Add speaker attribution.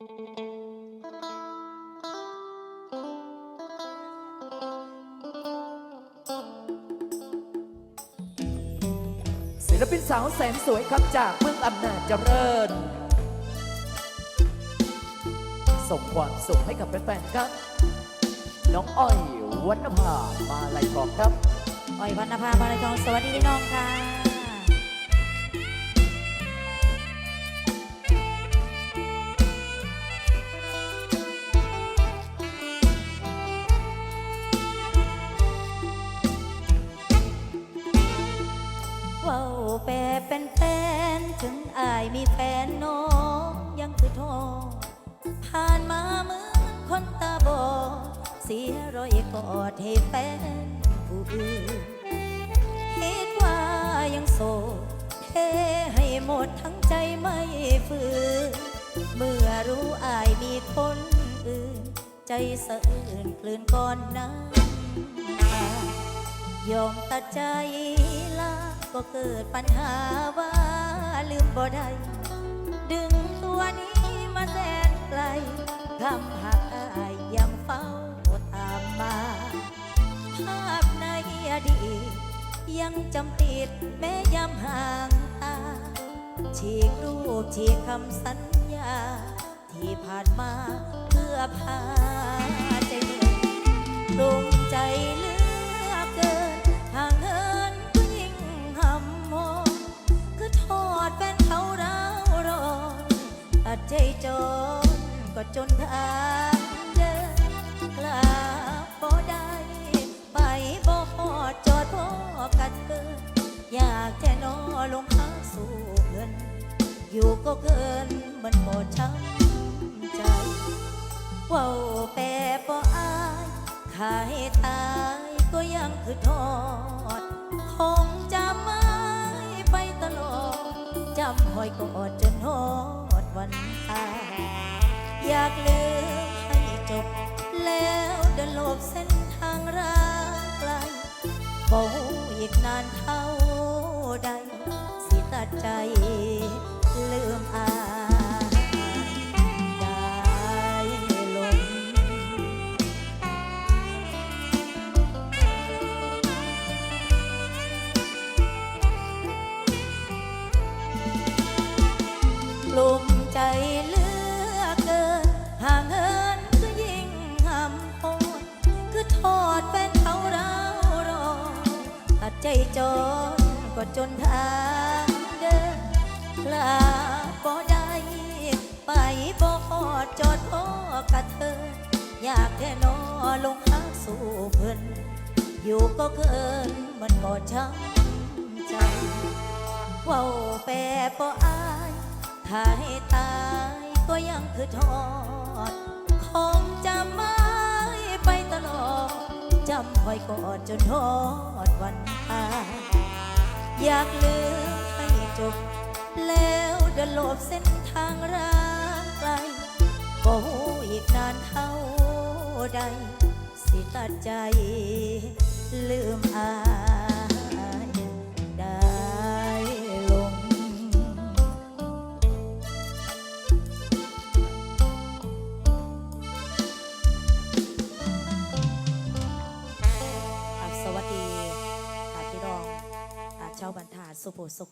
Speaker 1: ศิลปินสาวแสนสวยครับจากเมืองอำนาจเจริญ ส่งความสุขให้กับแฟนๆครับ น้องอ้อยวันภามาลัยทองครับ
Speaker 2: อ้อยพันนภาพาลายทองสวัสดีพี่น้องค่ะ แปรเป็นแฟนถึงอายมีแฟนน้องยังคือโทษผ่านมาเหมือนคนตาบอดเสียรอยกอดให้แฟนผู้อื่นคิดว่ายังโสดเทให้หมดทั้งใจไม่ฝืนเมื่อรู้อายมีคนอื่น ใจสะอื่นกลืนก่อนน้ำยอมตัดใจลา ก็เกิดปัญหาว่าลืมบ่ได้ ดึงตัวนี้มาแสนไกลคำหักอายยังเฝ้าตามมา ภาพในอดีตยังจำติดแม้ยำห่างตาฉีกรูปฉีกคำสัญญา ที่ผ่านมาเพื่อพาใจเดินปรุงใจ ใจจนก็จนทางเดินกลับบ่ได้ ไปบ่พอดจอดพ่อกัดเกินอยากแค่นอลงหาสู่เงิน อยู่ก็เกินมันบ่ช้ำใจว้าแปรบ่อายขายตายก็ยังคือทอด คงจะไม่ไปตลอดจำหอยกอดจนหอด วันตาอยากลืมให้จบ แล้วเดินหลบเส้นทางรักไกลบ่อีกนานเท่าใดสิตัดใจ ตัดใจนก็จนทางเดินลาบ่ได้ไปบ่ฮอดจอดพ่อกระเทินอยากแค่นอลงหาสู่เพิ่นอยู่ก็เกินมันก็ช้ำใจเว้าแปรบ่อายถ้าให้ตายก็ยังคือทอดคงจะไม่ไปตลอดจำ คอยกอดจนทอดวันตาอยากลืมให้จบ แล้วเดินหลบเส้นทางร้างไกลก็อีกนานเท่าใด สิตัดใจลืมอา ค